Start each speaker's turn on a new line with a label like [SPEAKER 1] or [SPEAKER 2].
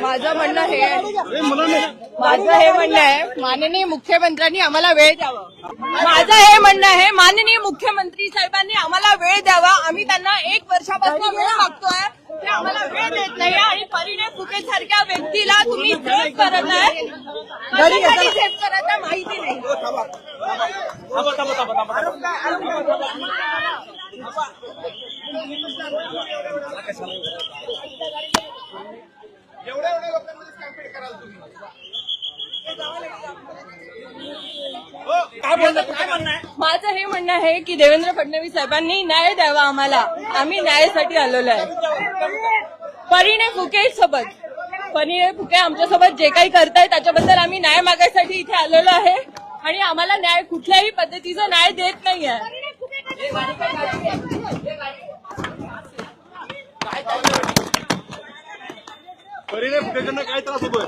[SPEAKER 1] माझं म्हणणं हे माझं हे म्हणणं आहे माननीय मुख्यमंत्र्यांनी आम्हाला वेळ द्यावा माझं हे म्हणणं आहे माननीय मुख्यमंत्री साहेबांनी आम्हाला वेळ द्यावा आम्ही त्यांना एक वर्षापासून वेळ मागतोय ते आम्हाला वेळ देत नाही आणि परिणय फुके सारख्या व्यक्तीला तुम्ही सेफ करत आहे कशासाठी सेफ करत आहे माहिती नाही
[SPEAKER 2] काय बोलता काय म्हणणं आहे?
[SPEAKER 1] माझं हे म्हणणं आहे की देवेंद्र फडणवीस साहेबांनी न्याय द्यावा आम्हाला. आम्ही न्यायासाठी आलेलो आहे. परिणय फुके सोबत. परिणय फुके आमच्यासोबत जे काही करताय त्याच्याबद्दल आम्ही न्याय मागायसाठी इथे आलेलो आहे. आणि आम्हाला न्याय कुठल्याही पद्धतीचा न्याय देत नाही आहे.
[SPEAKER 2] परिणय फुटेकडनं काय त्रास होतोय?